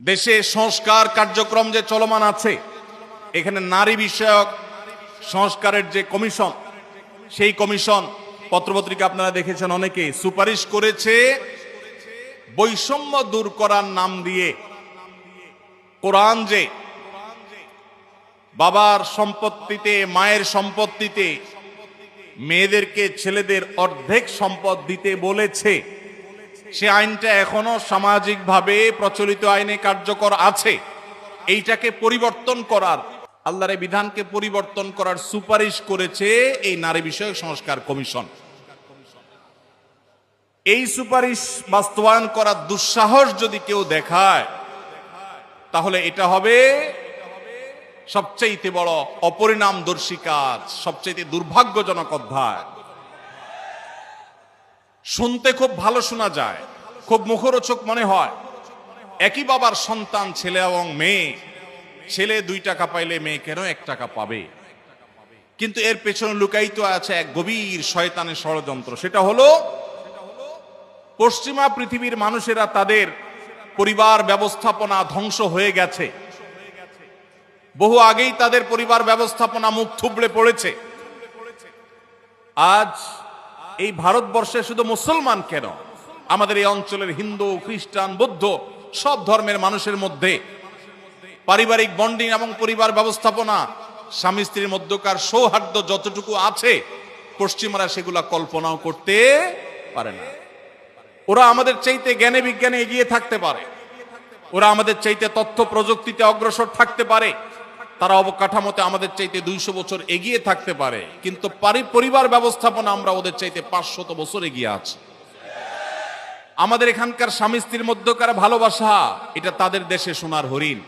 দেশে সংস্কার কার্যক্রম যে চলমান আছে, এখানে নারী বিষয়ক সংস্কারের যে কমিশন, সেই কমিশন পত্রপত্রিকা আপনারা দেখেছেন অনেকে সুপারিশ করেছে, বৈষম্য দূর করার নাম দিয়ে কোরআন যে বাবার সম্পত্তিতে, মায়ের সম্পত্তিতে, মেয়েদেরকে ছেলেদের অর্ধেক সম্পদ দিতে বলেছে সে আইনটা এখনও সামাজিকভাবে প্রচলিত আইনে কার্যকর আছে। এইটাকে পরিবর্তন করার, আল্লাহর বিধানকে পরিবর্তন করার সুপারিশ করেছে এই নারী বিষয়ক সংস্কার কমিশন। এই সুপারিশ বাস্তবায়ন করার দুঃসাহস যদি কেউ দেখায়, তাহলে এটা হবে সবচাইতে বড় অপরিণামদর্শী কাজ, সবচাইতে দুর্ভাগ্যজনক অধ্যায়। শুনতে খুব ভালো শোনা যায়। খুব মুখরোচক মনে হয়। একই বাবার সন্তান, ছেলে এবং মেয়ে। ছেলে দুই টাকা পাইলে মেয়ে কেন এক টাকা পাবে? কিন্তু এর পেছনে লুকায়িত আছে এক গভীর শয়তানের ষড়যন্ত্র। সেটা হলো, পশ্চিমা পৃথিবীর মানুষেরা তাদের পরিবার ব্যবস্থাপনা ধ্বংস হয়ে গেছে। বহু আগেই তাদের পরিবার ব্যবস্থাপনা মুখ থুবড়ে পড়েছে। আজ এই ভারতবর্ষে শুধু মুসলমান কেন? আমাদের এই অঞ্চলের হিন্দু, খ্রিস্টান, বৌদ্ধ সব ধর্মের মানুষের মধ্যে পারিবারিক বন্ডিং এবং পরিবার ব্যবস্থাপনা, স্বামী স্ত্রীর মধ্যকার সৌহার্দ্য যতটুকু আছে, পশ্চিমারা সেগুলা কল্পনাও করতে পারে না। ওরা আমাদের চাইতে জ্ঞানে বিজ্ঞানে এগিয়ে থাকতে পারে। ওরা আমাদের চাইতে তথ্য প্রযুক্তিতে অগ্রসর থাকতে পারে। তারা অবকাঠামোতে আমাদের চাইতে দুইশো বছর এগিয়ে থাকতে পারে। কিন্তু পারি- পরিবার ব্যবস্থাপনা আমরা ওদের চাইতে পাঁচশত বছর এগিয়ে আছি। আমাদের এখানকার স্বামী স্ত্রীর মধ্যকার ভালোবাসা, এটা তাদের দেশে সোনার হরিণ।